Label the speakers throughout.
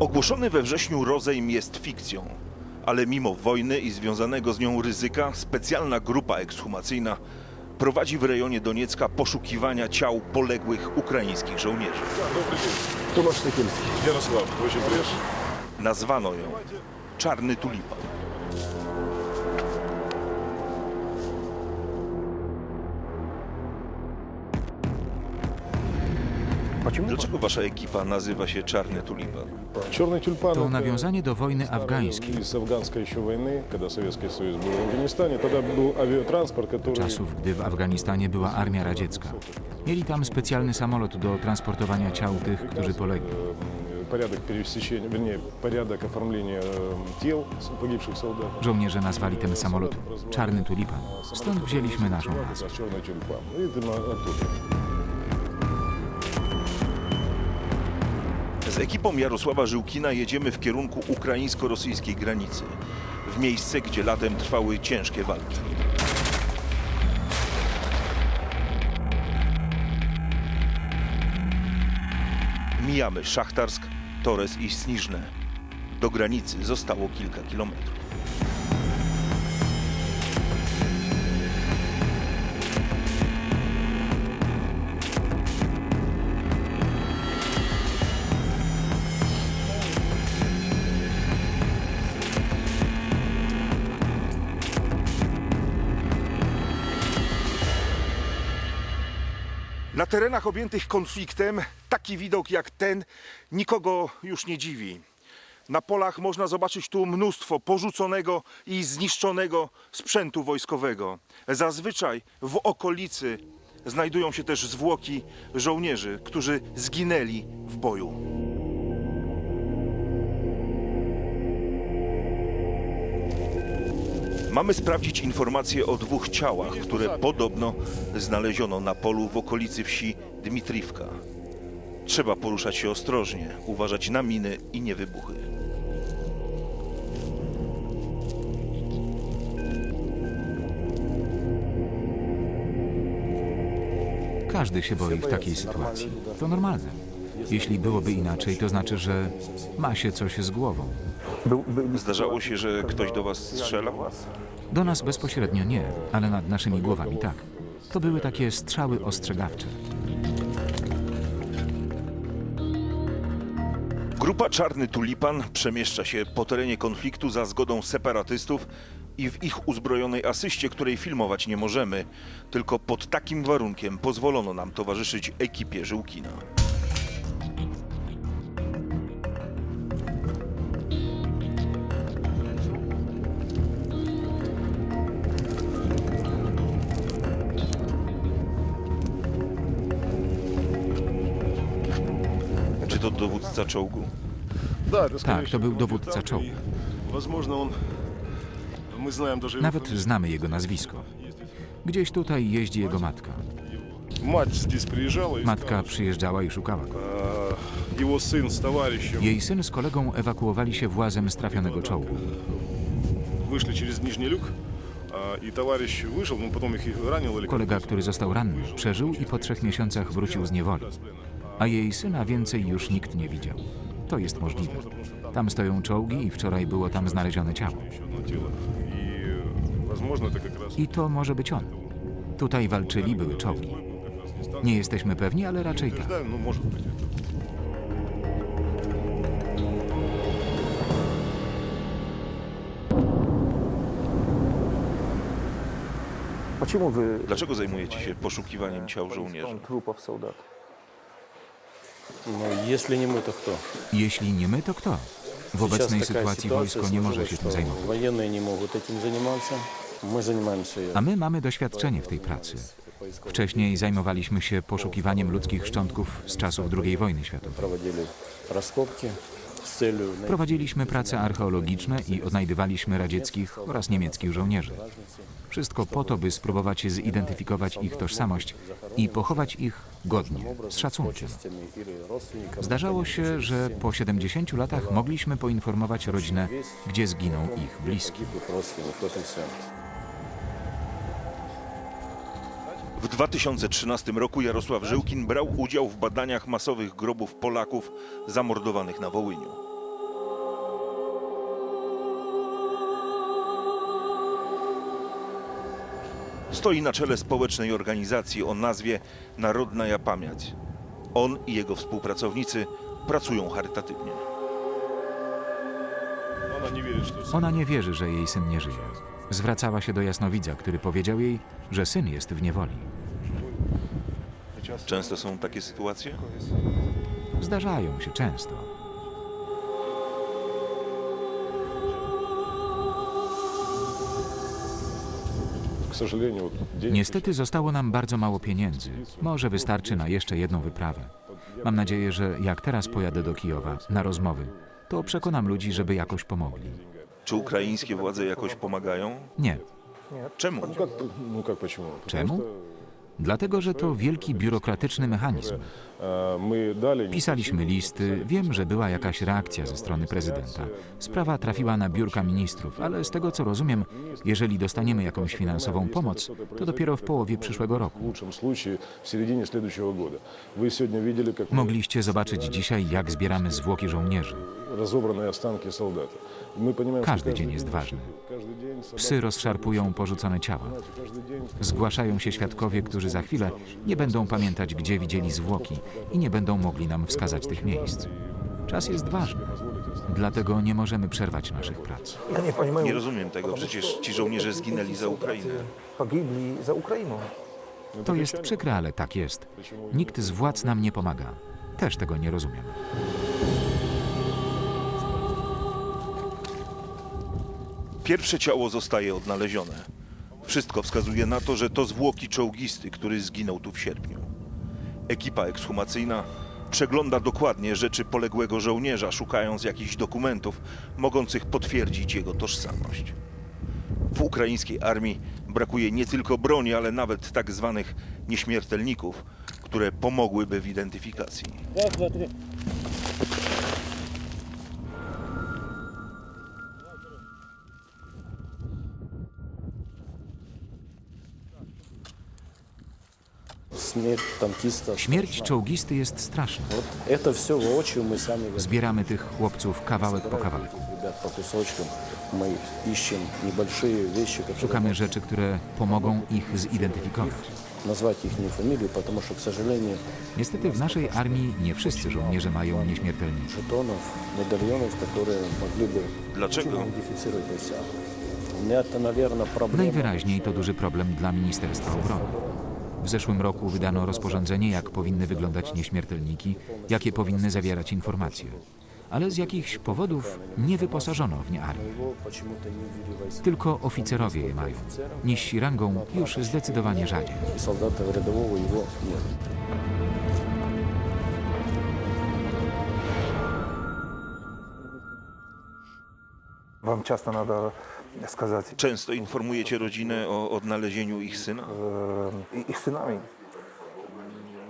Speaker 1: Ogłoszony we wrześniu rozejm jest fikcją, ale mimo wojny i związanego z nią ryzyka, specjalna grupa ekshumacyjna prowadzi w rejonie Doniecka poszukiwania ciał poległych ukraińskich żołnierzy.
Speaker 2: Dobry
Speaker 3: dzień. Tomasz
Speaker 2: Tykielski. Jarosław, dziękuję.
Speaker 1: Nazwano ją Czarny Tulipan. Dlaczego wasza ekipa nazywa się Czarny Tulipan?
Speaker 2: Черный тюльпан
Speaker 4: To
Speaker 2: это
Speaker 4: nawiązanie do wojny
Speaker 2: старый
Speaker 4: afgańskiej,
Speaker 2: Из афганской еще войны, когда Советский Союз был в Афганистане, тогда был авиатранспорт, который...
Speaker 4: czasów, gdy w Afganistanie była armia radziecka. Mieli tam specjalny samolot do transportowania ciał tych, którzy polegli.
Speaker 2: э, Порядок пересечения, вернее, порядок оформления э, тел с- погибших солдат.
Speaker 4: Żołnierze nazwali ten samolot Czarny Tulipan. Stąd wzięliśmy naszą nazwę.
Speaker 2: Черный тюльпан. Видимо, оттуда.
Speaker 1: Z ekipą Jarosława Żyłkina jedziemy w kierunku ukraińsko-rosyjskiej granicy, w miejsce, gdzie latem trwały ciężkie walki. Mijamy Szachtarsk, Torez i Sniżne. Do granicy zostało kilka kilometrów. Terenach objętych konfliktem taki widok jak ten nikogo już nie dziwi. Na polach można zobaczyć tu mnóstwo porzuconego i zniszczonego sprzętu wojskowego. Zazwyczaj w okolicy znajdują się też zwłoki żołnierzy, którzy zginęli w boju. Mamy sprawdzić informacje o dwóch ciałach, które podobno znaleziono na polu w okolicy wsi Dmitrivka. Trzeba poruszać się ostrożnie, uważać na miny i niewybuchy.
Speaker 4: Każdy się boi w takiej sytuacji. To normalne. Jeśli byłoby inaczej, to znaczy, że ma się coś z głową.
Speaker 1: Zdarzało się, że ktoś do was strzelał?
Speaker 4: Do nas bezpośrednio nie, ale nad naszymi głowami tak. To były takie strzały ostrzegawcze.
Speaker 1: Grupa Czarny Tulipan przemieszcza się po terenie konfliktu za zgodą separatystów i w ich uzbrojonej asyście, której filmować nie możemy. Tylko pod takim warunkiem pozwolono nam towarzyszyć ekipie Żyłkina. Czy to dowódca czołgu?
Speaker 2: Tak,
Speaker 4: tak to był dowódca czołgu. Nawet znamy jego nazwisko. Gdzieś tutaj jeździ jego matka. Matka przyjeżdżała i szukała go. Jej syn z kolegą ewakuowali się włazem z trafionego czołgu.
Speaker 2: Wyszli przez niżny luk. I towarzysz wyszedł, no potem ich ranił.
Speaker 4: Kolega, który został ranny, przeżył i po trzech miesiącach wrócił z niewoli a jej syna więcej już nikt nie widział. To jest możliwe. Tam stoją czołgi i wczoraj było tam znalezione ciało. I to może być on. Tutaj walczyli były czołgi. Nie jesteśmy pewni, ale raczej tak.
Speaker 1: Dlaczego zajmujecie się poszukiwaniem ciał żołnierzy?
Speaker 5: No, jeśli nie my, to kto?
Speaker 4: Jeśli nie my, to kto? W obecnej sytuacji wojsko nie może się tym zajmować.
Speaker 5: Wojenne nie mogą tym zajmować. My zajmujemy się.
Speaker 4: A my mamy doświadczenie w tej pracy. Wcześniej zajmowaliśmy się poszukiwaniem ludzkich szczątków z czasów II wojny światowej.
Speaker 5: Prowadzili rozkopki.
Speaker 4: Prowadziliśmy prace archeologiczne i odnajdywaliśmy radzieckich oraz niemieckich żołnierzy. Wszystko po to, by spróbować zidentyfikować ich tożsamość i pochować ich godnie, z szacunkiem. Zdarzało się, że po 70 latach mogliśmy poinformować rodzinę, gdzie zginął ich bliski.
Speaker 1: W 2013 roku Jarosław Żyłkin brał udział w badaniach masowych grobów Polaków zamordowanych na Wołyniu. Stoi na czele społecznej organizacji o nazwie Narodna Ja Pamięć. On i jego współpracownicy pracują charytatywnie.
Speaker 4: Ona nie wierzy, że jej syn nie żyje. Zwracała się do jasnowidza, który powiedział jej, że syn jest w niewoli.
Speaker 1: Często są takie sytuacje?
Speaker 4: Zdarzają się często. Niestety zostało nam bardzo mało pieniędzy. Może wystarczy na jeszcze jedną wyprawę. Mam nadzieję, że jak teraz pojadę do Kijowa na rozmowy, to przekonam ludzi, żeby jakoś pomogli.
Speaker 1: Czy ukraińskie władze jakoś pomagają?
Speaker 4: Nie.
Speaker 1: Czemu?
Speaker 4: Czemu? Dlatego, że to wielki biurokratyczny mechanizm. Pisaliśmy listy, wiem, że była jakaś reakcja ze strony prezydenta. Sprawa trafiła na biurka ministrów, ale z tego co rozumiem, jeżeli dostaniemy jakąś finansową pomoc, to dopiero w połowie przyszłego roku. Mogliście zobaczyć dzisiaj, jak zbieramy zwłoki żołnierzy. Każdy dzień jest ważny. Psy rozszarpują porzucone ciała. Zgłaszają się świadkowie, którzy którzy za chwilę nie będą pamiętać, gdzie widzieli zwłoki i nie będą mogli nam wskazać tych miejsc. Czas jest ważny, dlatego nie możemy przerwać naszych prac.
Speaker 3: Nie,
Speaker 1: Nie rozumiem tego, przecież ci żołnierze zginęli za Ukrainę.
Speaker 3: Pogibli za Ukrainą.
Speaker 4: To jest przykre, ale tak jest. Nikt z władz nam nie pomaga. Też tego nie rozumiem.
Speaker 1: Pierwsze ciało zostaje odnalezione. Wszystko wskazuje na to, że to zwłoki czołgisty, który zginął tu w sierpniu. Ekipa ekshumacyjna przegląda dokładnie rzeczy poległego żołnierza, szukając jakichś dokumentów mogących potwierdzić jego tożsamość. W ukraińskiej armii brakuje nie tylko broni, ale nawet tak zwanych nieśmiertelników, które pomogłyby w identyfikacji.
Speaker 4: Śmierć czołgisty jest straszna.
Speaker 5: Вот это все воочию мы сами видим.
Speaker 4: Zbieramy tych chłopców kawałek po kawałku.
Speaker 5: Ребят, по кусочкам мы ищем небольшие вещи, которые
Speaker 4: Szukamy rzeczy, które pomogą ich zidentyfikować.
Speaker 5: назвать их фамилию, потому что, к сожалению,
Speaker 4: Niestety w naszej armii nie wszyscy żołnierze mają nieśmiertelników.
Speaker 5: жетонов, медальонов, которые могли бы
Speaker 1: Dlaczego?
Speaker 5: идентифицировать бойца. У меня это, наверное, проблема.
Speaker 4: Najwyraźniej to duży problem dla Ministerstwa Obrony. W zeszłym roku wydano rozporządzenie, jak powinny wyglądać nieśmiertelniki, jakie powinny zawierać informacje. Ale z jakichś powodów nie wyposażono w nie armii. Tylko oficerowie je mają. Niżsi rangą już zdecydowanie rzadziej.
Speaker 5: Wam ciasta nadal его нет.
Speaker 3: Вам часто надо сказать
Speaker 1: Często informujecie rodzinę o odnalezieniu ich syna?
Speaker 3: э, их сынами.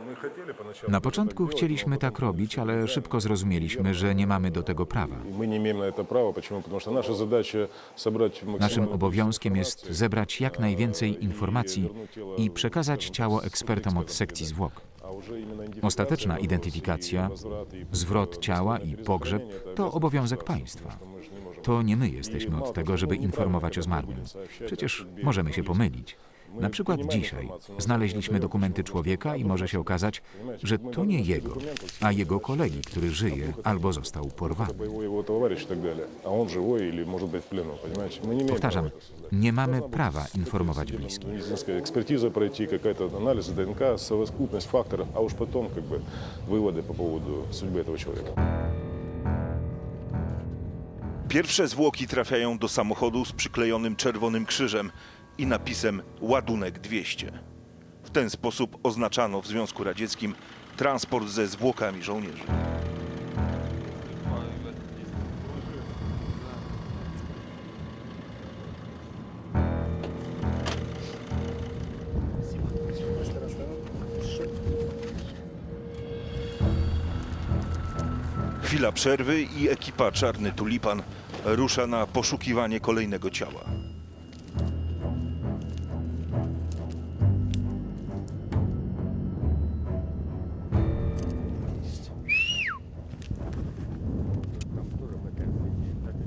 Speaker 2: Мы хотели поначалу
Speaker 4: Na początku chcieliśmy tak robić, ale szybko zrozumieliśmy, że nie mamy do tego prawa.
Speaker 2: Мы не имеем на это права. Почему? Потому что наша задача собрать
Speaker 4: Naszym
Speaker 2: максимально
Speaker 4: obowiązkiem jest zebrać jak najwięcej informacji i przekazać ciało ekspertom od sekcji zwłok.
Speaker 2: А уже именно идентификация
Speaker 4: Ostateczna
Speaker 2: вопросы
Speaker 4: identyfikacja,
Speaker 2: и возврат, и
Speaker 4: zwrot ciała i pogrzeb to obowiązek państwa. To nie my jesteśmy od tego, żeby informować o zmarłym. Przecież możemy się pomylić. Na przykład dzisiaj znaleźliśmy dokumenty człowieka i może się okazać, że to nie jego, a jego kolegi, który żyje albo został porwany.
Speaker 2: боевой его товарищ и так далее. А он живой или может быть в плену, понимаете? Мы не имеем
Speaker 4: Powtarzam,
Speaker 2: права это создать.
Speaker 4: nie mamy prawa informować bliskich.
Speaker 2: Медицинская экспертиза пройти, какая-то анализ ДНК, совокупность факторов, а уж потом как бы выводы по поводу судьбы этого человека.
Speaker 1: Pierwsze zwłoki trafiają do samochodu z przyklejonym czerwonym krzyżem i napisem ładunek 200. W ten sposób oznaczano w Związku Radzieckim transport ze zwłokami żołnierzy. Chwila przerwy i ekipa Czarny Tulipan rusza na poszukiwanie kolejnego ciała.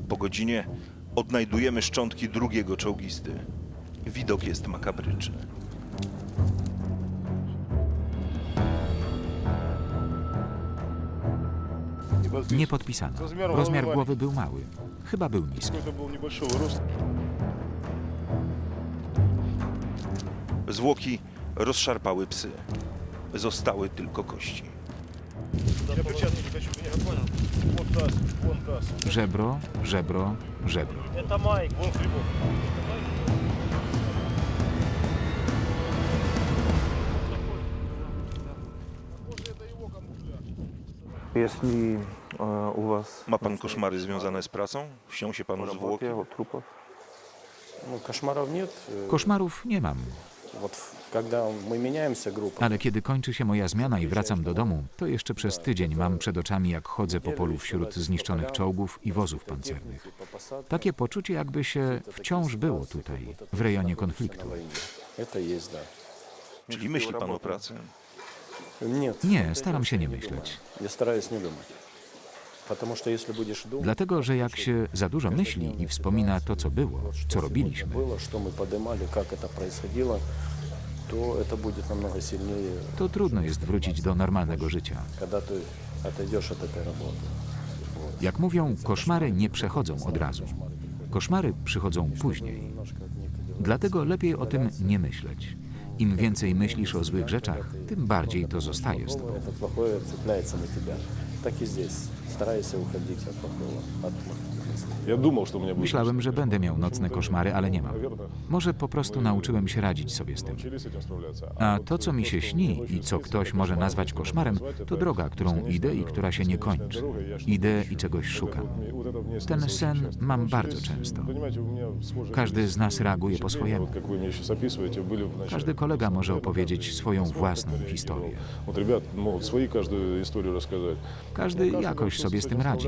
Speaker 1: Po godzinie odnajdujemy szczątki drugiego czołgisty. Widok jest makabryczny.
Speaker 4: Nie podpisano. Rozmiar głowy był mały. Chyba był niski.
Speaker 1: Zwłoki rozszarpały psy. Zostały tylko kości.
Speaker 4: Żebro, żebro, żebro.
Speaker 3: Jeśli e, u Was
Speaker 1: Ma pan koszmary związane z pracą? Śnią się panu zwłoki?
Speaker 3: o trupów,
Speaker 5: Ну, кошмаров нет. Э,
Speaker 4: Koszmarów nie mam,
Speaker 5: Вот в- когда мы меняемся группой,
Speaker 4: ale kiedy kończy się moja zmiana i wracam do domu, to jeszcze przez tydzień mam przed oczami, jak chodzę po polu wśród zniszczonych czołgów i wozów pancernych.
Speaker 5: по посадке,
Speaker 4: Takie poczucie, jakby się wciąż było tutaj, w rejonie konfliktu.
Speaker 5: на войне. Это есть, да.
Speaker 1: Czyli myśli pan o pracy?
Speaker 4: Nie, staram się nie myśleć. Dlatego, że jak się za dużo myśli i wspomina to, co było, co robiliśmy, to trudno jest wrócić do normalnego życia. Jak mówią, koszmary nie przechodzą od razu. Koszmary przychodzą później. Dlatego lepiej o tym nie myśleć. Im więcej myślisz o złych rzeczach, tym bardziej to zostaje z tobą.
Speaker 5: Это плохое цепляется на тебя. Так и здесь. Старайся уходить от плохого, от мыслей.
Speaker 4: Myślałem, że będę miał nocne koszmary, ale nie mam. Może po prostu nauczyłem się radzić sobie z tym. A to, co mi się śni i co ktoś może nazwać koszmarem, to droga, którą idę i która się nie kończy. Idę i czegoś szukam. Ten sen mam bardzo często. Każdy z nas reaguje po swojemu. Każdy kolega może opowiedzieć swoją własną historię. Każdy jakoś sobie z tym radzi.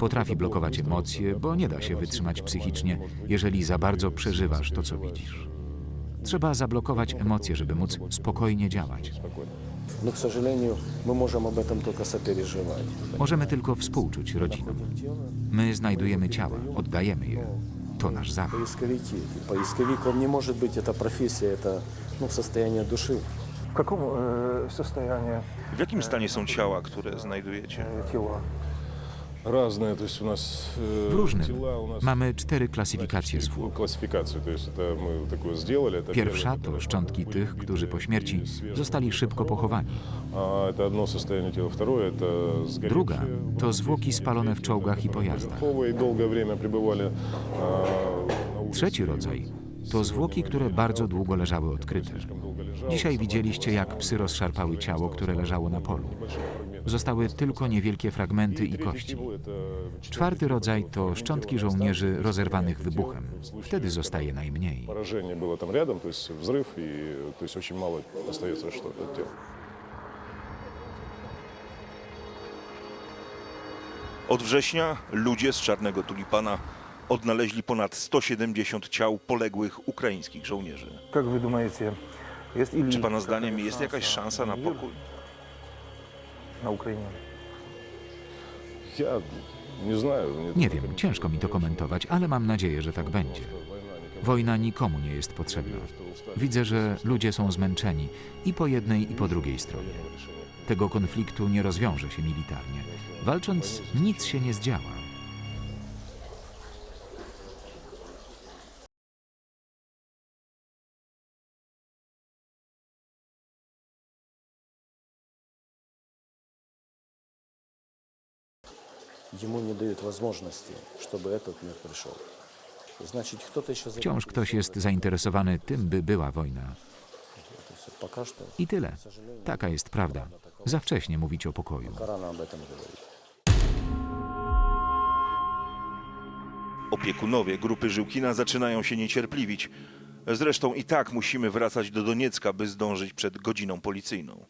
Speaker 4: Potrafi blokować emocje, bo nie da się wytrzymać psychicznie, jeżeli za bardzo przeżywasz to, co widzisz. Trzeba zablokować emocje, żeby móc spokojnie działać.
Speaker 5: Но, к сожалению, мы можем об этом только сопереживать.
Speaker 4: Możemy tylko współczuć rodzinom. My znajdujemy ciała, oddajemy je. To nasz zawód.
Speaker 5: Поисковики. И поисковик, он не может быть, это профессия, это ну, состояние души.
Speaker 3: w jakim e, состоянии
Speaker 1: W jakim stanie są ciała, które znajdujecie?
Speaker 3: e, ciała?
Speaker 2: Разные, то есть у нас э,
Speaker 4: W różnym.
Speaker 2: тела у нас
Speaker 4: Mamy cztery klasyfikacje
Speaker 2: четыре
Speaker 4: zwłok.
Speaker 2: классификации, то есть это мы такое сделали. Это
Speaker 4: Pierwsza
Speaker 2: первое,
Speaker 4: to
Speaker 2: которое
Speaker 4: szczątki
Speaker 2: были
Speaker 4: tych,
Speaker 2: вбиты
Speaker 4: którzy po śmierci
Speaker 2: были свежие,
Speaker 4: zostali szybko pochowani.
Speaker 2: А, Это одно состояние тела. Второе – это сгоревшие
Speaker 4: Druga
Speaker 2: в
Speaker 4: to
Speaker 2: воздухе,
Speaker 4: zwłoki spalone w
Speaker 2: третье,
Speaker 4: czołgach i
Speaker 2: которые
Speaker 4: pojazdach.
Speaker 2: poверховые и долгое время пребывали а, на улице.
Speaker 4: Trzeci rodzaj to zwłoki, które bardzo długo leżały odkryte. Dzisiaj widzieliście, jak psy rozszarpały ciało, które leżało na polu. Zostały tylko niewielkie fragmenty i kości. Czwarty rodzaj to szczątki żołnierzy rozerwanych wybuchem. Wtedy zostaje najmniej.
Speaker 2: Поражение было там рядом, то есть взрыв, и то есть очень мало остается что-то от тела.
Speaker 1: Od września ludzie z Czarnego Tulipana odnaleźli ponad 170 ciał poległych ukraińskich żołnierzy.
Speaker 3: Jak wy думаете, jest ili
Speaker 1: Czy pana zdaniem jest jakaś szansa na pokój?
Speaker 3: na Ukrainie?
Speaker 4: Nie wiem, ciężko mi to komentować, ale mam nadzieję, że tak będzie. Wojna nikomu nie jest potrzebna. Widzę, że ludzie są zmęczeni i po jednej, i po drugiej stronie. Tego konfliktu nie rozwiąże się militarnie. Walcząc, nic się nie zdziała.
Speaker 5: Ему не дают возможности, чтобы этот мир пришел. Значит, кто-то еще...
Speaker 4: Wciąż ktoś jest zainteresowany tym, by była wojna.
Speaker 5: Пока что
Speaker 4: I tyle. Taka jest prawda. Za wcześnie mówić o pokoju.
Speaker 5: рано об этом говорить.
Speaker 1: Opiekunowie grupy Żyłkina zaczynają się niecierpliwić. Zresztą i tak musimy wracać do Doniecka, by zdążyć przed godziną policyjną.